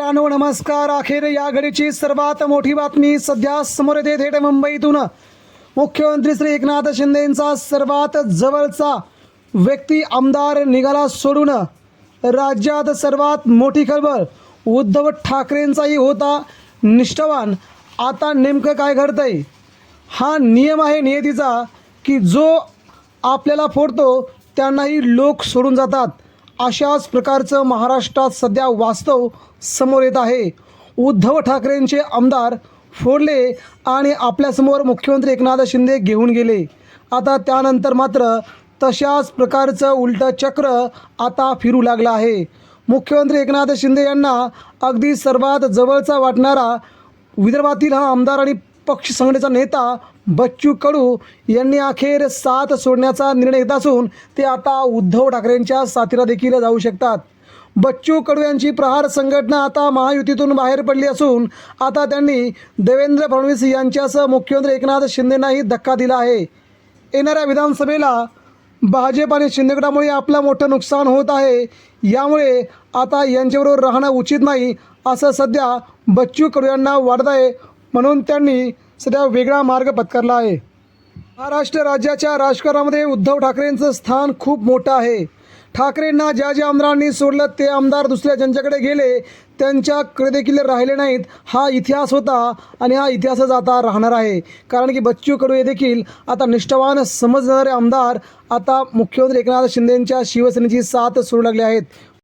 मित्रांनो नमस्कार. अखेर या घडीची सर्वात मोठी बातमी सध्या समोर येते थेट मुंबईतून. मुख्यमंत्री श्री एकनाथ शिंदेंचा सर्वात जवळचा व्यक्ती आमदार निघाला सोडून राज्यात सर्वात मोठी खळबळ उद्धव ठाकरेंचाही होता निष्ठावान. आता नेमकं काय घडतंय? हा नियम आहे नियतीचा की जो आपल्याला फोडतो त्यांनाही लोक सोडून जातात. अशाच प्रकारचं महाराष्ट्रात सध्या वास्तव समोर येत आहे. उद्धव ठाकरेंचे आमदार फोडले आणि आपल्यासमोर मुख्यमंत्री एकनाथ शिंदे घेऊन गेले. आता त्यानंतर मात्र तशाच प्रकारचं उलटं चक्र आता फिरू लागलं आहे. मुख्यमंत्री एकनाथ शिंदे यांना अगदी सर्वात जवळचा वाटणारा विदर्भातील हा आमदार आणि पक्ष संघटनेचा नेता बच्चू कडू यांनी अखेर साथ सोडण्याचा निर्णय घेत असून ते आता उद्धव ठाकरेंच्या साथीला देखील जाऊ शकतात. बच्चू कडू यांची प्रहार संघटना आता महायुतीतून बाहेर पडली असून आता त्यांनी देवेंद्र फडणवीस यांच्यासह मुख्यमंत्री एकनाथ शिंदेंनाही धक्का दिला आहे. येणाऱ्या विधानसभेला भाजप आणि शिंदेगडामुळे आपलं मोठं नुकसान होत आहे. यामुळे आता यांच्याबरोबर राहणं उचित नाही असं सध्या बच्चू कडू यांना वाटत आहे म्हणून त्यांनी सध्या वेगळा मार्ग पत्करला आहे. महाराष्ट्र राज्याच्या राजकारणामध्ये उद्धव ठाकरेंचं स्थान खूप मोठं आहे. ठाकरेंना ज्या ज्या आमदारांनी सोडलं ते आमदार दुसऱ्या ज्यांच्याकडे गेले त्यांच्याकडे देखील राहिले नाहीत. हा इतिहास होता आणि हा इतिहासच आता राहणार आहे. कारण की बच्चू कडू हे देखील आता निष्ठावान समजणारे आमदार. आता मुख्यमंत्री एकनाथ शिंदेंच्या शिवसेनेची साथ सोडू लागले आहेत.